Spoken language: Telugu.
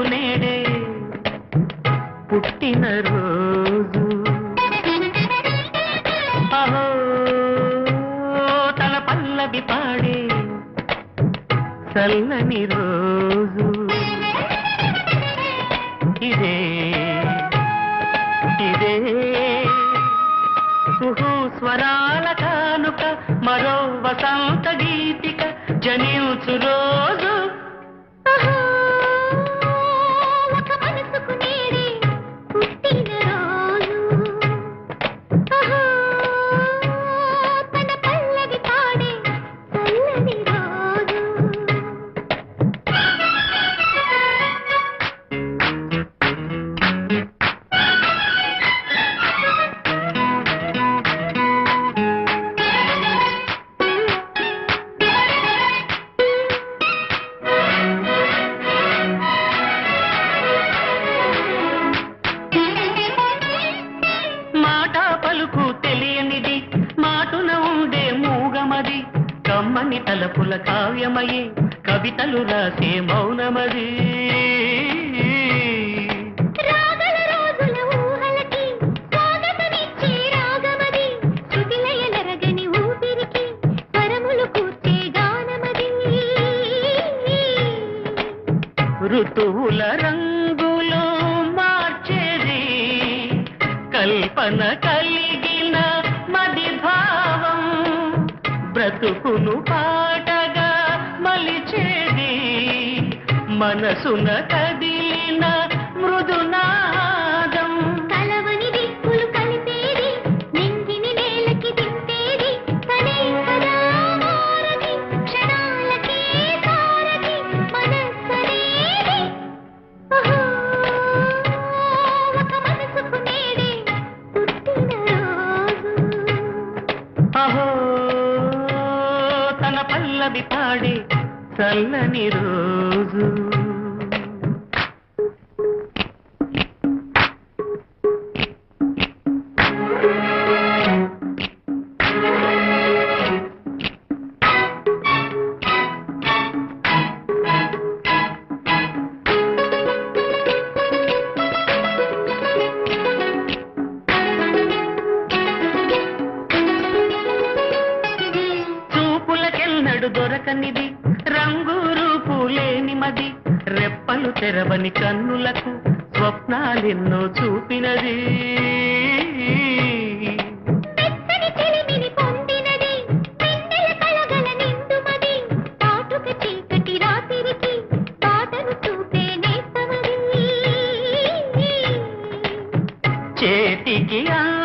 నాకు నేడే పుట్టిన రోజు. అహో తన పల్లవి పాడే చల్లని రోజు. ఇదే ఇదే. కుహు స్వరాల కానుక మరో వసంత గీతిక జనించు కమ్మని తలపుల కావ్యమయే కవితలు రాసే మౌనమది. ఋతువుల రంగులు మార్చేది కల్పన కలిగిన బ్రతుకును పాటగా మలిచేది. మనసున కదిలిన మృదున తన పాడే చల్లని రోజు. దొరకనిది. రంగు రూపు లేని మది. రెప్పలు తెరవని కన్నులకు స్వప్నాలెన్నో చూపినది. చేతికి ఆ